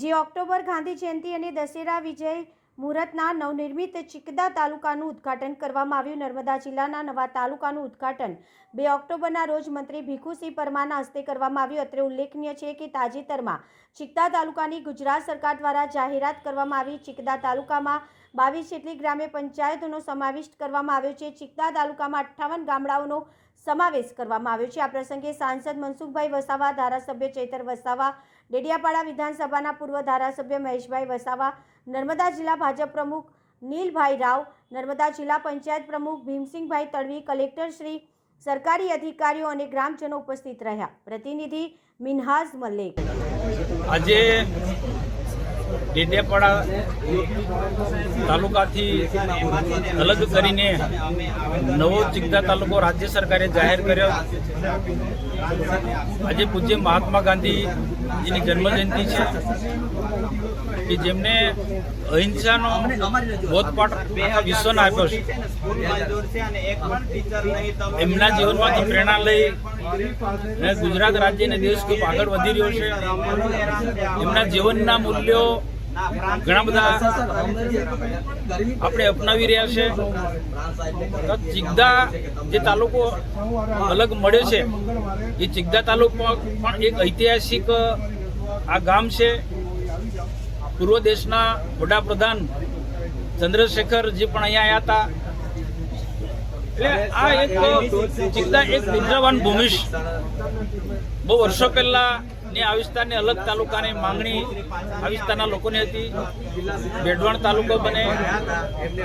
બીજી ઓક્ટોબર ગાંધી જયંતિ અને દશેરા વિજય મુહૂર્તના નવનિર્મિત ચિકદા તાલુકાનું ઉદ્ઘાટન કરવામાં આવ્યું. નર્મદા જિલ્લાના નવા તાલુકાનું ઉદ્ઘાટન બે ઓક્ટોબરના રોજ મંત્રી ભીખુસિંહ પરમારના હસ્તે કરવામાં આવ્યું. અત્રે ઉલ્લેખનીય છે કે તાજેતરમાં ચિકદા તાલુકાની ગુજરાત સરકાર દ્વારા જાહેરાત કરવામાં આવી. ચિકદા તાલુકામાં બાવીસ જેટલી ગ્રામ્ય પંચાયતોનો સમાવિષ્ટ કરવામાં આવ્યો છે. ચિકદા તાલુકામાં અઠ્ઠાવન ગામડાઓનો સમાવેશ કરવામાં આવ્યો છે. આ પ્રસંગે સાંસદ મનસુખભાઈ વસાવા, ધારાસભ્ય ચૈતર વસાવા, ડેડિયાપાડા વિધાનસભાના પૂર્વ ધારાસભ્ય મહેશભાઈ વસાવા, નર્મદા જિલ્લા ભાજપ પ્રમુખ નીલભાઈ રાવ, નર્મદા જિલ્લા પંચાયત પ્રમુખ ભીમસિંહભાઈ તડવી, કલેક્ટર શ્રી, સરકારી અધિકારીઓ અને ગ્રામજનો ઉપસ્થિત રહ્યા. પ્રતિનિધિ મિનહાઝ મલ્લિક આજે ડેડિયાપાડા તાલુકાથી અલગ કરીને નવો ચિકદા તાલુકો રાજ્ય સરકારે જાહેર કર્યો. આજે પૂજ્ય મહાત્મા ગાંધીજીની જન્મજયંતિ છે. કે જેમને અહિંસાનો બોધપાઠ વિશ્વને આપ્યો છે. એમના જીવનમાંથી પ્રેરણા લઈ ગુજરાત રાજ્યને દેશ ખૂબ આગળ વધી રહ્યો છે. એમના જીવનના મૂલ્યો ઘણા બધા આપણે અપનાવી રહ્યા છે. ચિગદા જે તાલુકો અલગ મળ્યો છે, એ ચિગદા તાલુકો પણ એક ઐતિહાસિક, આ ગામ છે. પૂર્વ દેશના વડાપ્રધાન ચંદ્રશેખરજી પણ અહીંયા આવ્યા હતા. એટલે આ એક ચિગદા એક નિદ્રાવાન ભૂમિ બહુ વર્ષો પહેલા ની આ વિસ્તારની અલગ તાલુકાની માંગણી આ વિસ્તારના લોકોની હતી. બેડવાણ તાલુકો બને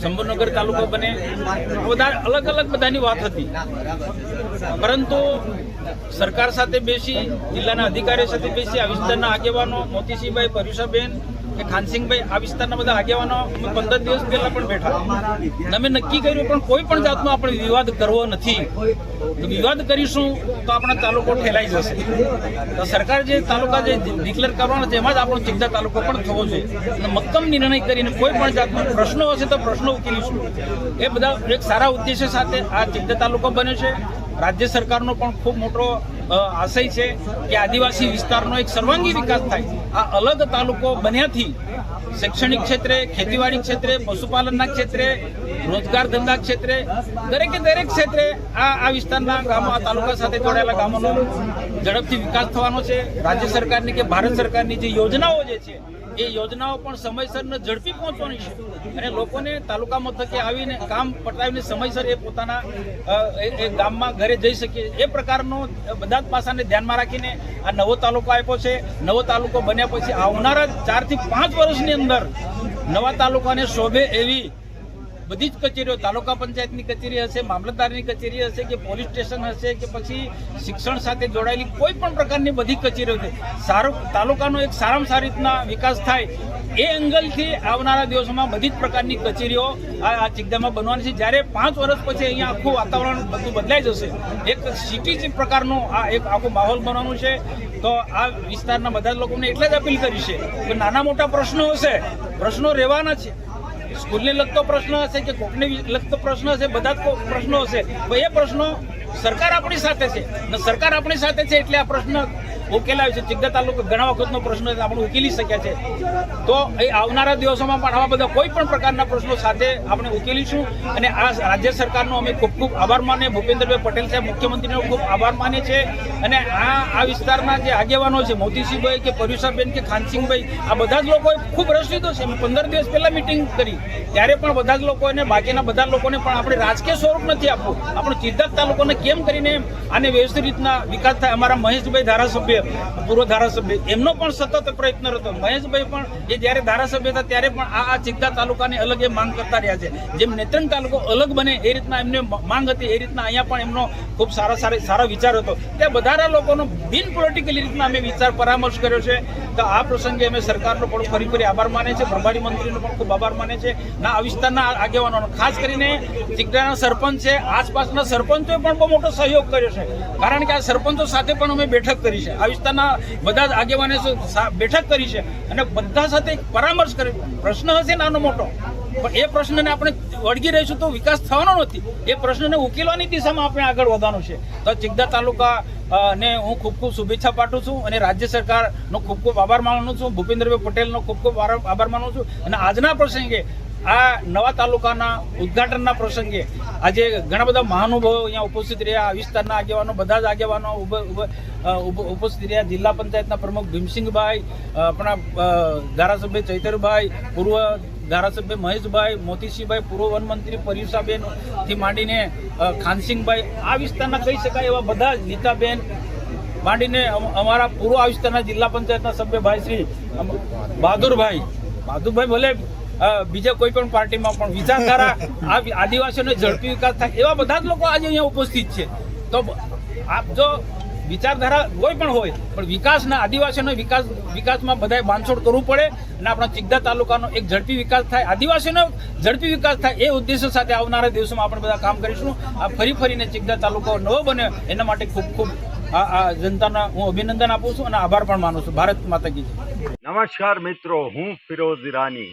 શંભુનગર તાલુકો બને. બધા અલગ અલગ બધાની વાત હતી. પરંતુ સરકાર સાથે બેસી, જિલ્લાના અધિકારીઓ સાથે બેસી આ વિસ્તારના આગેવાનો મોતીસિંહભાઈ પરુષાબેન કે ખાનસિંહભાઈ, આ વિસ્તારના બધા આગેવાનો અમે પંદર દિવસ પહેલા પણ બેઠા. અમે નક્કી કર્યું પણ કોઈ પણ જાતનો આપણે વિવાદ કરવો નથી. તો વિવાદ કરીશું તો આપણા તાલુકો ઠેલાઈ જશે. તો સરકાર જે તાલુકા જે ડિક્લેર કરવાનો છે, એમાં જ આપણો ચિંતા તાલુકો પણ થવો જોઈએ. અને મક્કમ નિર્ણય કરીને કોઈ પણ જાતનો પ્રશ્નો હશે તો પ્રશ્નો ઉકેલીશું. એ બધા એક સારા ઉદ્દેશ્ય સાથે આ ચિંતા તાલુકો બન્યો છે. રાજ્ય સરકારનો પણ ખૂબ મોટો આશય છે કે આદિવાસી વિસ્તારનો એક સર્વાંગી વિકાસ થાય. આ અલગ તાલુકો બન્યાથી શૈક્ષણિક ક્ષેત્રે, ખેતીવાડી ક્ષેત્રે, પશુપાલનના ક્ષેત્રે, રોજગાર ધંધા ક્ષેત્રે, દરેકે દરેક ક્ષેત્રે આ આ વિસ્તારના ગામો, આ તાલુકા સાથે જોડાયેલા ગામોનો ઝડપથી વિકાસ થવાનો છે. રાજ્ય સરકારની કે ભારત સરકારની જે યોજનાઓ જે છે એ યોજનાઓ પણ સમયસર ઝડપી પહોંચવાની છે. અને લોકોને તાલુકા મથકે આવીને કામ પટાવીને સમયસર એ પોતાના એ ગામમાં ઘરે જઈ શકે એ પ્રકારનો બધા જ પાસાને ધ્યાનમાં રાખીને આ નવો તાલુકો આપ્યો છે. નવો તાલુકો બન્યા પછી આવનારા ચારથી પાંચ વર્ષની અંદર નવા તાલુકાને શોભે એવી બધી જ કચેરીઓ, તાલુકા પંચાયતની કચેરી હશે, મામલતદારની કચેરી હશે કે પોલીસ સ્ટેશન હશે કે પછી શિક્ષણ સાથે જોડાયેલી કોઈ પણ પ્રકારની બધી કચેરીઓ છે. સારો તાલુકાનો એક સારામાં સારી રીતના વિકાસ થાય એ એંગલથી આવનારા દિવસોમાં બધી જ પ્રકારની કચેરીઓ આ ચિકદામાં બનવાની છે. જ્યારે પાંચ વર્ષ પછી અહીંયા આખું વાતાવરણ બધું બદલાઈ જશે, એક સિટી પ્રકારનો આ એક આખો માહોલ બનવાનું છે. તો આ વિસ્તારના બધા જ લોકોને એટલે જ અપીલ કરી છે કે નાના મોટા પ્રશ્નો હશે, પ્રશ્નો રહેવાના છે. સ્કૂલને લગતો પ્રશ્ન હશે કે કોકને લગતો પ્રશ્ન હશે? બધા જ પ્રશ્નો હશે. એ પ્રશ્નો સરકાર આપણી સાથે છે. સરકાર આપણી સાથે છે એટલે આ પ્રશ્ન ઉકેલાય છે. ચિગ્ગા તાલુકો ઘણા વખતનો પ્રશ્ન આપણે ઉકેલી શક્યા છે. તો એ આવનારા દિવસોમાં પણ આવા બધા કોઈ પણ પ્રકારના પ્રશ્નો સાથે આપણે ઉકેલીશું. અને આ રાજ્ય સરકારનો અમે ખૂબ ખૂબ આભાર માનીએ. ભૂપેન્દ્રભાઈ પટેલ સાહેબ, મુખ્યમંત્રીનો ખૂબ આભાર માને છે અને આ આ વિસ્તારના જે આગેવાનો છે, મોતીસિંહભાઈ કે પર્યુષાબેન કે ખાનસિંહભાઈ, આ બધા જ લોકોએ ખૂબ રસ લીધો છે. પંદર દિવસ પહેલા મિટિંગ કરી. ત્યારે પણ બધા જ લોકોને, બાકીના બધા લોકોને પણ આપણે રાજકીય સ્વરૂપ નથી આપવું. આપણે ચિદ્દક તાલુકોને કેમ કરીને આને વ્યવસ્થિત રીતના વિકાસ થાય? અમારા મહેશભાઈ ધારાસભ્ય પૂર્વ ધારાસભ્ય એમનો પણ સતત પ્રયત્ન હતો મહેશભાઈ પણ એ જ્યારે ધારાસભ્ય હતા ત્યારે પણ આ આ ચિદ્દા તાલુકાની અલગ એ માંગ કરતા રહ્યા છે. જેમ નેત્રંગ તાલુકો અલગ બને એ રીતના એમને માંગ હતી, એ રીતના અહીંયા પણ એમનો ખૂબ સારા સારા સારો વિચાર હતો. ત્યાં બધા લોકોનો બિન પોલિટિકલી રીતના અમે વિચાર પરામર્શ કર્યો છે. તો આ પ્રસંગે અમે સરકારનો પણ ફરી ફરી આભાર માને છે પ્રભારી મંત્રીનો પણ ખૂબ આભાર માને છે ના, આ વિસ્તારના આગેવાનોનો. ખાસ કરીને ચિકડાના સરપંચ છે. આસપાસના સરપંચોએ પણ બહુ મોટો સહયોગ કર્યો છે. કારણ કે આ સરપંચો સાથે પણ અમે બેઠક કરી છે. આ વિસ્તારના બધા જ આગેવાને બેઠક કરી છે અને બધા સાથે પરામર્શ કરે. પ્રશ્ન હશે નાનો મોટો. પણ એ પ્રશ્નને આપણે વળગી રહીશું તો વિકાસ થવાનો નથી. એ પ્રશ્નને ઉકેલવાની દિશામાં આપણે આગળ વધવાનું છે. તો ચિગદા તાલુકા ને હું ખૂબ ખૂબ શુભેચ્છા પાઠવું છું અને રાજ્ય સરકારનો ખૂબ ખૂબ આભાર માનું છું. ભૂપેન્દ્રભાઈ પટેલનો ખૂબ ખૂબ આભાર માનું છું. અને આજના પ્રસંગે આ નવા તાલુકાના ઉદ્ઘાટનના પ્રસંગે આજે ઘણા બધા મહાનુભાવો અહીંયા ઉપસ્થિત રહ્યા. આ વિસ્તારના આગેવાનો, બધા જ આગેવાનો ઉપસ્થિત રહ્યા. જિલ્લા પંચાયતના પ્રમુખ ભીમસિંહભાઈ આપણા ધારાસભ્ય ચૈતરભાઈ, પૂર્વ ધારાસભ્ય મહેશભાઈ, મોતીસિંહભાઈ, પૂર્વ વનમંત્રી પર્યુષાબેનથી માંડીને ખાનસિંહભાઈ. આ વિસ્તારના કહી શકાય એવા બધા જ નીતાબેન માંડીને અમારા પૂર્વ વિસ્તારના જિલ્લા પંચાયતના સભ્ય ભાઈ શ્રી બહાદુરભાઈ. બહાદુરભાઈ ભલે બીજા કોઈ પણ પાર્ટીમાં પણ વિચારધારા આદિવાસીઓને ઝડપી વિકાસ થાય એવા બધા જ લોકો આજે અહીંયા ઉપસ્થિત છે. તો આપ જો વિચારધારા કોઈ પણ હોય, પણ વિકાસના આદિવાસીઓનો વિકાસ, વિકાસમાં બધાએ બાંધછોડ કરવું પડે અને આપણા ચિગદા તાલુકાનો એક ઝડપી વિકાસ થાય આદિવાસીનો ઝડપી વિકાસ થાય એ ઉદ્દેશ્ય સાથે આવનારા દિવસોમાં આપણે બધા કામ કરીશું. આ ફરી ફરીને ચિગદા તાલુકો નવો બને એના માટે ખૂબ ખૂબ આ જનતાના હું અભિનંદન આપું છું અને આભાર પણ માનું છું. ભારત માતા કી નમસ્કાર મિત્રો, હું ફિરોઝ ઈરાની.